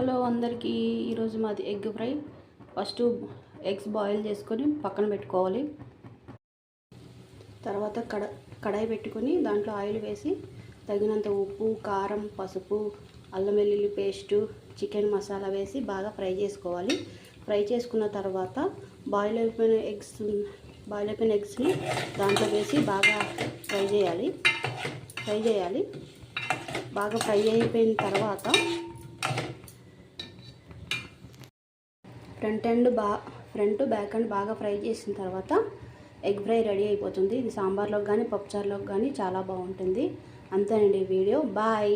Hello అందరికీ ఈరోజు మాది egg fry. First eggs boil చేసుకొని పక్కన పెట్టుకోవాలి. తర్వాత కడ కడాయి పెట్టుకొని దాంట్లో ఆయిల్ వేసి తగినంత ఉప్పు కారం పసుపు అల్లం వెల్లుల్లి పేస్టు చికెన్ మసాలా వేసి బాగా ఫ్రై చేసుకోవాలి. ఫ్రై చేసుకున్న తర్వాత బాయిల్ అయిపోయిన ఎగ్స్ బాయిల్ అయిపోయిన ఎగ్స్ని దాంట్లో వేసి బాగా ఫ్రై చేయాలి. ఫ్రై చేయాలి. బాగా ఫ్రై అయిపోయిన తర్వాత ఫ్రంట్ అండ్ బా ఫ్రంట్ బ్యాక్ అండ్ బాగా ఫ్రై చేసిన తర్వాత ఎగ్ ఫ్రై రెడీ అయిపోతుంది. ఇది సాంబార్లోకి కానీ పప్పుచారులోకి కానీ చాలా బాగుంటుంది. అంతేనండి వీడియో. బాయ్.